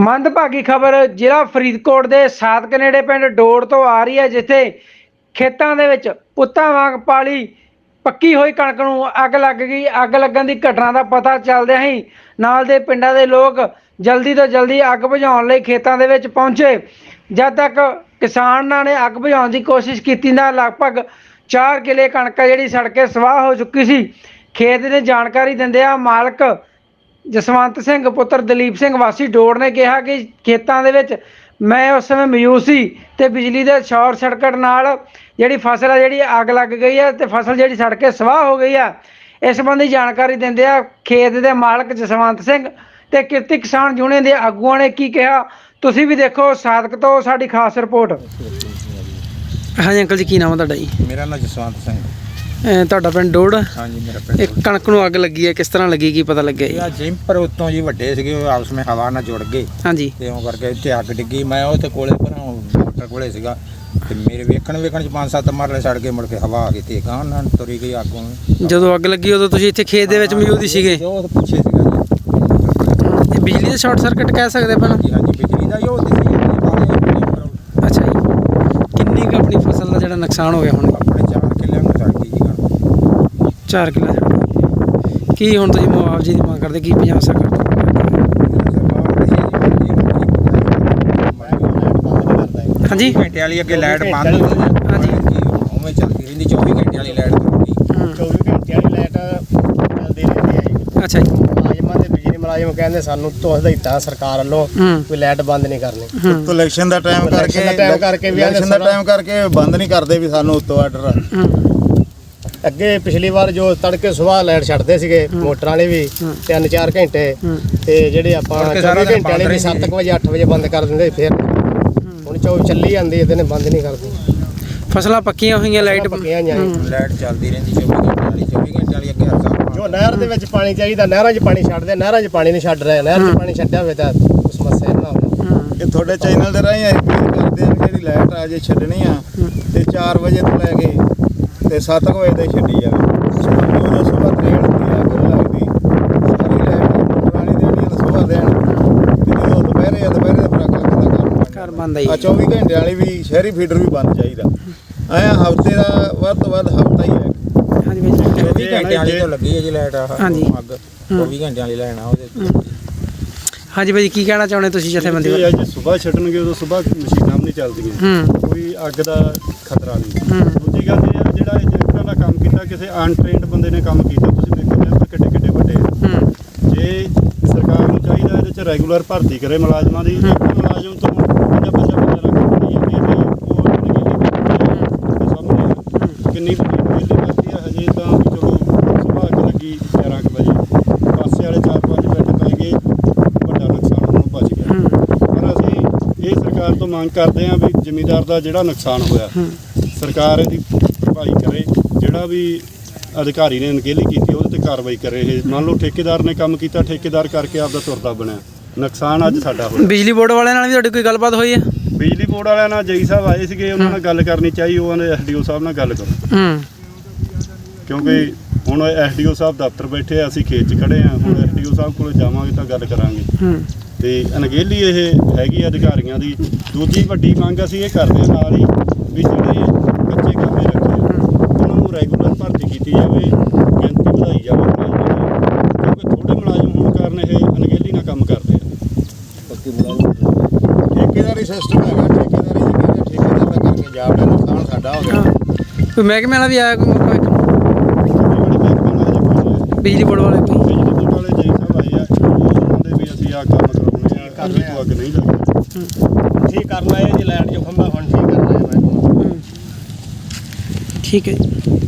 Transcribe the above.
ਮੰਦਭਾਗੀ ਖਬਰ, ਜ਼ਿਲ੍ਹਾ ਫਰੀਦਕੋਟ ਦੇ ਸਾਤ ਨੇੜੇ ਪਿੰਡ ਡੋੜ ਤੋਂ ਆ ਰਹੀ ਹੈ, ਜਿੱਥੇ ਖੇਤਾਂ ਦੇ ਵਿੱਚ ਪੁੱਤਾਂ ਵਾਂਗ ਪਾਲੀ ਪੱਕੀ ਹੋਈ ਕਣਕ ਨੂੰ ਅੱਗ ਲੱਗ ਗਈ। ਅੱਗ ਲੱਗਣ ਦੀ ਘਟਨਾ ਦਾ ਪਤਾ ਚੱਲਦਿਆਂ ਹੀ ਨਾਲ ਦੇ ਪਿੰਡਾਂ ਦੇ ਲੋਕ ਜਲਦੀ ਤੋਂ ਜਲਦੀ ਅੱਗ ਬੁਝਾਉਣ ਲਈ ਖੇਤਾਂ ਦੇ ਵਿੱਚ ਪਹੁੰਚੇ। ਜਦ ਤੱਕ ਕਿਸਾਨਾਂ ਨੇ ਅੱਗ ਬੁਝਾਉਣ ਦੀ ਕੋਸ਼ਿਸ਼ ਕੀਤੀ ਤਾਂ ਲਗਭਗ 4 ਕਿਲੇ ਕਣਕ ਜਿਹੜੀ ਸੜ ਕੇ ਸਵਾਹ ਹੋ ਚੁੱਕੀ ਸੀ। ਖੇਤ ਦੀ ਜਾਣਕਾਰੀ ਦਿੰਦਿਆਂ ਮਾਲਕ ਜਸਵੰਤ ਸਿੰਘ ਪੁੱਤਰ ਦਲੀਪ ਸਿੰਘ ਵਾਸੀ ਡੋੜ ਨੇ ਕਿਹਾ ਕਿ ਖੇਤਾਂ ਦੇ ਵਿੱਚ ਮੈਂ ਉਸ ਸਮੇਂ ਮੌਜੂਦ ਸੀ ਤੇ ਬਿਜਲੀ ਦੇ ਸ਼ਾਰਟ ਸਰਕਟ ਨਾਲ ਜਿਹੜੀ ਫਸਲ ਹੈ ਜਿਹੜੀ ਅੱਗ ਲੱਗ ਗਈ ਹੈ ਤੇ ਫਸਲ ਜਿਹੜੀ ਸੜ ਕੇ ਸਵਾਹ ਹੋ ਗਈ ਆ ਇਸ ਸੰਬੰਧੀ ਜਾਣਕਾਰੀ ਦਿੰਦੇ ਆ ਖੇਤ ਦੇ ਮਾਲਕ ਜਸਵੰਤ ਸਿੰਘ ਤੇ ਕਿਰਤੀ ਕਿਸਾਨ ਯੂਨੀਅਨ ਦੇ ਆਗੂਆਂ ਨੇ ਕੀ ਕਿਹਾ। ਤੁਸੀਂ ਵੀ ਦੇਖੋ ਸਾਦਕ ਤੋਂ ਸਾਡੀ ਖਾਸ ਰਿਪੋਰਟ। ਹਾਂਜੀ ਅੰਕਲ ਜੀ ਕੀ ਨਾਮ ਹੈ ਤੁਹਾਡਾ ਜੀ? ਮੇਰਾ ਨਾਮ ਜਸਵੰਤ ਸਿੰਘ। ਤੁਹਾਡਾ ਪਿੰਡ ਡੋੜ? ਹਾਂਜੀ ਮੇਰਾ ਪਿੰਡ ਇਹ ਕਣਕ ਨੂੰ ਅੱਗ ਲੱਗੀ ਹੈ ਕਿਸ ਤਰ੍ਹਾਂ ਲੱਗੀ ਕੀ ਪਤਾ ਲੱਗਿਆ ਇਹ ਜੀ ਆ ਜਿੰਪਰ ਉੱਤੋਂ ਜੀ ਵੱਡੇ ਸੀਗੇ ਉਹ ਆਪਸ ਵਿੱਚ ਹਵਾ ਨਾਲ ਜੁੜ ਗਏ। ਹਾਂਜੀ। ਤੇ ਉਹ ਕਰਕੇ ਇੱਥੇ ਅੱਗ ਡਿੱਗੀ। ਮੈਂ ਉਹ ਤੇ ਕੋਲੇ ਪਰ ਮੋਟਰ ਕੋਲੇ ਸੀਗਾ। ਤੇ ਮੇਰੇ ਵੇਖਣ ਵੇਖਣ ਚ ਪੰਜ ਸੱਤ ਮਰਲੇ ਸੜ ਕੇ ਮੁੜ ਕੇ ਹਵਾ ਆ ਗਈ ਤੇ ਗਾਂ ਨਾਲ ਤੁਰੀ ਗਈ ਅੱਗੋਂ ਜਦੋਂ ਅੱਗ ਲੱਗੀ ਉਦੋਂ ਤੁਸੀਂ ਇੱਥੇ ਖੇਤ ਦੇ ਵਿੱਚ ਮੌਜੂਦ ਹੀ ਸੀਗੇ? ਉਹ ਪਿੱਛੇ ਸੀਗਾ ਇਹ ਬਿਜਲੀ ਦਾ ਸ਼ਾਰਟ ਸਰਕਟ ਕਹਿ ਸਕਦੇ ਆਪਾਂ ਹਾਂਜੀ ਹਾਂਜੀ ਬਿਜਲੀ ਦਾ ਹੀ ਉਹ ਬਾਹਰ ਅੱਛਾ ਜੀ। ਕਿੰਨੀ ਕੁ ਆਪਣੀ ਫਸਲ ਦਾ ਜਿਹੜਾ ਨੁਕਸਾਨ ਹੋ ਗਿਆ ਹੁਣ ਆਪਣੇ ਚਾਰ ਕਿੱਲਿਆਂ ਨੂੰ ਚੜ ਗਈ ਜੀ ਕਣਕ 4 ਕਿੱਲਾ ਕੀ ਹੁਣ ਤੁਸੀਂ ਮੁਆਵਜ਼ੇ ਦੀ ਮੰਗ ਕਰਦੇ ਕੀ ਪੰਜਾਬ ਸਰਕਾਰ ਤੋਂ ਹਾਂਜੀ। ਘੰਟੇ ਵਾਲੀ ਅੱਗੇ ਲਾਈਟ ਬੰਦ ਹੁੰਦੀ ਹਾਂਜੀ। ਉਵੇਂ ਚੱਲਦੀ ਰਹਿੰਦੀ 24 ਘੰਟੇ ਵਾਲੀ ਲਾਈਟ ਕਰੂਗੀ ਹੂੰ, 24 ਘੰਟੇ ਵਾਲੀ ਲਾਈਟ ਚੱਲਦੀ ਰਹਿੰਦੀ ਹੈ ਜੀ। ਅੱਛਾ ਜੀ। ਮੁਲਾਜ਼ਮਾਂ ਦੇ ਬਿਜਲੀ ਮੁਲਾਜ਼ਮ ਕਹਿੰਦੇ ਸਾਨੂੰ ਤੋਂ ਹਦਾਇਤਾਂ ਸਰਕਾਰ ਵੱਲੋਂ ਕੋਈ ਲਾਈਟ ਬੰਦ ਨਹੀਂ ਕਰਨੀ। ਹੂੰ। ਤੋਂ ਇਲੈਕਸ਼ਨ ਦਾ ਟਾਈਮ ਇਲੈਕਸ਼ਨ ਕਰਕੇ ਦਾ time ਕਰਕੇ ਵੀ ਇਲੈਕਸ਼ਨ ਦਾ ਟਾਈਮ ਕਰਕੇ ਬੰਦ ਨਹੀਂ ਕਰਦੇ ਵੀ ਸਾਨੂੰ ਉੱਤੋਂ ਆਰਡਰ ਹੂੰ। ਅੱਗੇ ਪਿਛਲੀ ਵਾਰ ਜੋ ਤੜਕੇ ਸਵੇਰ ਲਾਈਟ ਛੱਡਦੇ ਸੀਗੇ ਮੋਟਰਾਂ ਵਾਲੇ ਵੀ ਹੂੰ। 3-4 ਘੰਟੇ। ਤੇ ਜਿਹੜੇ ਆਪਾਂ ਮੁੜ ਕੇ ਸਾਰਾ 24 ਦਿਨ ਘੰਟੇ ਵਾਲੇ ਵੀ ਰਹਿੰਦੀ 7 ਵਜੇ 8 ਵਜੇ ਬੰਦ ਕਰ ਦਿੰਦੇ ਫਿਰ ਹੁਣ 24 ਚੱਲੀ ਜਾਂਦੀ ਇਹਦੇ ਨੇ ਬੰਦ ਨਹੀਂ ਕਰਦੀ ਫਸਲਾਂ ਪੱਕੀਆਂ ਹੋਈਆਂ ਲਾਈਟ ਪੱਕੀਆਂ ਜੀ। ਲਾਈਟ ਚੱਲਦੀ ਰਹਿੰਦੀ 24 ਘੰਟੇ ਵਾਲੀ 24 ਘੰਟੇ ਵਾਲੀ ਅੱਗੇ ਹਰ ਸਾਲ ਜੋ ਨਹਿਰ ਦੇ ਵਿੱਚ ਪਾਣੀ ਚਾਹੀਦਾ ਨਹਿਰਾਂ 'ਚ ਪਾਣੀ ਛੱਡਦੇ ਨਹਿਰਾਂ 'ਚ ਪਾਣੀ ਨਹੀਂ ਛੱਡ ਰਹੇ ਨਹਿਰ 'ਚ ਪਾਣੀ ਛੱਡਿਆ ਹੋਵੇ ਤਾਂ ਸਮੱਸਿਆ ਨਾ ਹੋਵੇ। ਇਹ ਤੁਹਾਡੇ ਚੈਨਲ ਦੇ ਰਾਹੀਂ ਅਸੀਂ ਅਪੀਲ ਕਰਦੇ ਹਾਂ ਜਿਹੜੀ ਲਾਈਟ ਆ ਜੇ ਛੱਡਣੀ ਆ ਤੇ 4 ਵਜੇ ਤੋਂ ਲੈ ਕੇ ਤੇ 7 ਵਜੇ ਤਾਈਂ ਛੱਡੀ ਜਾਵੇ। ਸਵੇਰ ਟ੍ਰੇਨ ਹੁੰਦੀ ਆ ਨੀ ਲੱਗਦੀ। ਸਾਰੀ ਲਾਈਟ ਪੁਰਾਣੀ ਦੇਣੀ ਆ ਸਵੇਰ ਦੇਣ ਤੇ ਜਦੋਂ ਦੁਪਹਿਰੇ ਆ ਦੁਪਹਿਰੇ ਦਾ ਫ਼ਰਕ ਲੱਗਦਾ ਘਰ ਕੰਮ ਬੰਦ ਆ ਆਈ 24 ਘੰਟੇ ਵਾਲੀ ਵੀ ਸ਼ਹਿਰੀ ਫੀਡਰ ਵੀ ਬੰਦ ਚਾਹੀਦਾ। ਆਇਆ ਹਫ਼ਤੇ ਦਾ ਵੱਧ ਤੋਂ ਵੱਧ ਹਫਤਾ ਹੀ ਹੈ। ਹਾਂਜੀ ਬਾਈ ਜੀ। 24 ਘੰਟੇ ਵਾਲੀ ਤੋਂ ਲੱਗੀ ਹੈ ਜੀ ਲਾਈਟ ਆਹ ਹਾਂਜੀ। ਅੱਗ। 24 ਘੰਟੇ ਵਾਲੀ ਲੈਣਾ ਉਹਦੇ ਤੇ ਹਾਂਜੀ ਬਾਈ ਜੀ ਕੀ ਕਹਿਣਾ ਚਾਹੁੰਦੇ ਤੁਸੀਂ ਜਥੇਬੰਦੀ ਅੱਜ ਸਵੇਰ ਛੱਡਣਗੇ ਉਦੋਂ ਸਵੇਰ ਮਸ਼ੀਨਾਂ ਨਹੀਂ ਚੱਲਦੀਆਂ ਹੂੰ। ਕੋਈ ਅੱਗ ਦਾ ਖਤਰਾ ਨਹੀਂ। ਹੂੰ। ਦੂਜੀ ਗੱਲ ਇਹ ਵੀ ਜਿਹੜਾ ਏਜੰਟਾਂ ਦਾ ਕੰਮ ਕੀਤਾ ਕਿਸੇ ਅਨਟ੍ਰੇਨਡ ਬੰਦੇ ਨੇ ਕੰਮ ਕੀਤਾ ਤੁਸੀਂ ਦੇਖੋ ਨੇ ਕਿੱਡੇ ਕਿੱਡੇ ਵੱਡੇ। ਹੂੰ। ਜੇ ਸਰਕਾਰ ਨੂੰ ਚਾਹੀਦਾ ਇਹਦੇ ਚ ਰੈਗੂਲਰ ਭਰਤੀ ਕਰੇ ਮੁਲਾਜ਼ਮਾਂ ਦੀ ਮੁਲਾਜ਼ਮ ਤੋਂ ਪੰਜਾਹ ਪੰਜਾਹ ਬੰਦੇ ਲੱਗ ਬਣੀ ਜਾਂਦੀ ਹੈ ਤੇ ਉਹ ਨਿਗੇਲੀ ਸਾਹਮਣੇ ਕਿੰਨੀ ਵੱਡੀ ਨਿਗੇਲੀ ਕਰਦੀ ਹੈ ਹਜੇ ਤਾਂ ਵੀ ਚਲੋ ਸੁਬਾਹ ਅੱਗ ਲੱਗੀ 11 ਕੁ ਵਜੇ ਪਾਸੇ ਵਾਲੇ ਚਾਰ ਪੰਜ ਬੈੱਡ ਪੈ ਗਏ ਵੱਡਾ ਨੁਕਸਾਨ ਹੁਣ ਬਚ ਗਿਆ ਹੂੰ ਪਰ ਅਸੀਂ ਇਹ ਸਰਕਾਰ ਤੋਂ ਮੰਗ ਕਰਦੇ ਹਾਂ ਵੀ ਜ਼ਿਮੀਦਾਰ ਦਾ ਜਿਹੜਾ ਨੁਕਸਾਨ ਹੋਇਆ। ਸਰਕਾਰ ਇਹਦੀ ਭਰਪਾਈ ਕਰੇ ਜਿਹੜਾ ਵੀ ਅਧਿਕਾਰੀ ਨੇ ਅਣਗਹਿਲੀ ਕੀਤੀ ਉਹਦੇ ਤੇ ਕਾਰਵਾਈ ਕਰੇ ਇਹ। ਮੰਨ ਲਓ ਠੇਕੇਦਾਰ ਨੇ ਕੰਮ ਕੀਤਾ ਠੇਕੇਦਾਰ ਕਰਕੇ ਆਪਦਾ ਤੁਰਦਾ ਬਣਿਆ। ਨੁਕਸਾਨ ਅੱਜ ਸਾਡਾ ਹੋਇਆ। ਬਿਜਲੀ ਬੋਰਡ ਵਾਲਿਆਂ ਨਾਲ ਵੀ ਤੁਹਾਡੀ ਕੋਈ ਗੱਲਬਾਤ ਹੋਈ ਹੈ? ਬਿਜਲੀ ਬੋਰਡ ਵਾਲਿਆਂ ਨਾਲ ਜਈ ਸਾਹਿਬ ਆਏ ਸੀਗੇ ਉਹਨਾਂ ਨਾਲ ਗੱਲ ਕਰਨੀ ਚਾਹੀ ਉਹਨਾਂ ਦੇ ਐਸਡੀਓ ਸਾਹਿਬ ਨਾਲ ਗੱਲ ਕਰੋ। ਹੂੰ। ਕਿਉਂਕਿ ਹੁਣ ਐਸਡੀਓ ਸਾਹਿਬ ਦਫ਼ਤਰ ਬੈਠੇ ਆ ਅਸੀਂ ਖੇਤ 'ਚ ਖੜੇ ਆ ਹੁਣ ਐਸਡੀਓ ਸਾਹਿਬ ਕੋਲ ਜਾਵਾਂਗੇ ਤਾਂ ਗੱਲ ਕਰਾਂਗੇ। ਹੂੰ। ਤੇ ਅਣਗਹਿਲੀ ਇਹ ਹੈਗੀ ਆ ਅਧਿਕਾਰੀਆਂ ਦੀ। ਦੂਜੀ ਵੱਡੀ ਮੰਗ ਅਸੀਂ ਇਹ ਕਰਦੇ ਹਾਂ ਨਾਲ ਹੀ ਵੀ ਜਿਹੜੇ ਕੱਚੇ ਕਾਮੇ ਰੱਖੇ ਆ, ਉਹਨਾਂ ਨੂੰ ਰੈਗੂਲਰ ਭਰਤੀ ਕੀਤੀ ਜਾਵੇ ਗਿਣਤੀ ਵਧਾਈ ਜਾਵੇ ਮੁਲਾਜ਼ਮਾਂ ਦੀ ਕਿਉਂਕਿ ਥੋੜੇ ਮੁਲਾਜ਼ਮ ਹੋਣ ਕਾਰਨ ਇਹ ਅਣਗਹਿਲੀ ਨਾਲ ਕੰਮ ਕਰਦੇ ਆ। ਠੇਕੇਦਾਰੀ ਸਿਸਟਮ ਹੈਗਾ ਠੇਕੇਦਾਰੀ ਜੀ ਕਹਿੰਦੇ ਠੇਕੇਦਾਰ ਦਾ ਕਰਕੇ ਜਾਵੜਾ ਨੁਕਸਾਨ ਸਾਡਾ ਹੋ ਗਿਆ ਕੋਈ ਮਹਿਕਮੇ ਵਾਲਾ ਵੀ ਆਇਆ ਕੋਈ ਜਿਹੜੇ ਮਹਿਕਮੇ ਨਾਲ। ਬਿਜਲੀ ਬੋਰਡ ਵਾਲੇ ਕੋਈ ਬਿਜਲੀ ਬੋਰਡ ਵਾਲੇ ਜੈ ਸਾਹਿਬ ਆਏ ਆ ਉਹ ਉਹਨਾਂ ਦੇ ਵੀ ਅਸੀਂ ਆ ਕੰਮ ਕਰਨੇ ਆ। ਅੱਗ ਨਹੀਂ ਲੱਗਦੀ ਠੀਕ ਕਰਨਾ ਹੈ ਜੀ ਲਾਈਟ ਜੋ ਖੰਭਾ ਹੁਣ ਠੀਕ ਕਰਨਾ ਹੈ ਮੈਂ। ਠੀਕ ਹੈ ਜੀ